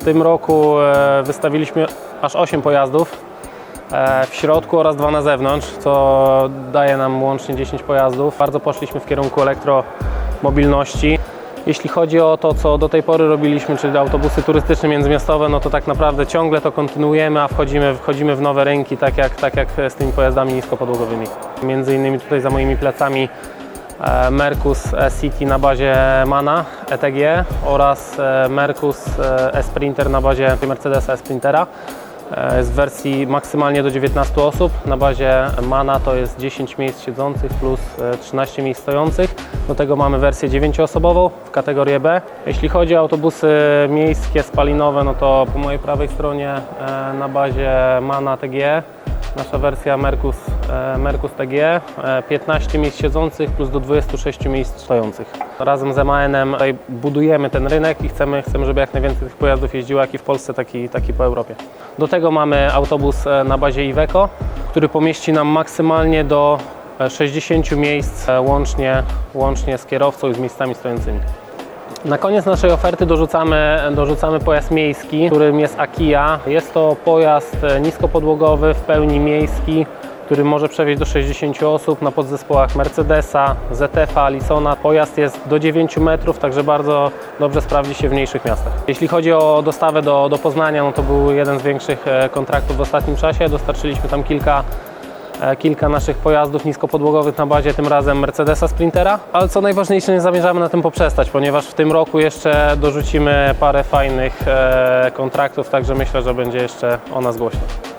W tym roku e, wystawiliśmy aż 8 pojazdów e, w środku oraz dwa na zewnątrz, co daje nam łącznie 10 pojazdów. Bardzo poszliśmy w kierunku elektromobilności. Jeśli chodzi o to, co do tej pory robiliśmy, czyli autobusy turystyczne międzymiastowe, no to tak naprawdę ciągle to kontynuujemy, a wchodzimy, wchodzimy w nowe rynki, tak jak, tak jak z tymi pojazdami niskopodłogowymi. Między innymi tutaj za moimi plecami Mercus E-City na bazie Mana ETG oraz e, Mercus e, E-Sprinter na bazie Mercedesa E-Sprintera. E, Jest w wersji maksymalnie do 19 osób. Na bazie Mana to jest 10 miejsc siedzących plus e, 13 miejsc stojących. Do tego mamy wersję 9-osobową w kategorię B. Jeśli chodzi o autobusy miejskie spalinowe, no to po mojej prawej stronie e, na bazie Mana TGE Nasza wersja Mercus, e, Mercus TG, e, 15 miejsc siedzących plus do 26 miejsc stojących. Razem z MAN-em budujemy ten rynek i chcemy, chcemy, żeby jak najwięcej tych pojazdów jeździło, jak i w Polsce, tak i, tak i po Europie. Do tego mamy autobus e, na bazie Iveco, który pomieści nam maksymalnie do e, 60 miejsc e, łącznie, łącznie z kierowcą i z miejscami stojącymi. Na koniec naszej oferty dorzucamy, dorzucamy pojazd miejski, którym jest Akia. Jest to pojazd e, niskopodłogowy, w pełni miejski, który może przewieźć do 60 osób na podzespołach Mercedesa, ZF-a, Alisona. Pojazd jest do 9 metrów, także bardzo dobrze sprawdzi się w mniejszych miastach. Jeśli chodzi o dostawę do, do Poznania, no to był jeden z większych e, kontraktów w ostatnim czasie. Dostarczyliśmy tam kilka kilka naszych pojazdów niskopodłogowych na bazie tym razem Mercedesa Sprintera, ale co najważniejsze nie zamierzamy na tym poprzestać, ponieważ w tym roku jeszcze dorzucimy parę fajnych e, kontraktów, także myślę, że będzie jeszcze o nas głośno.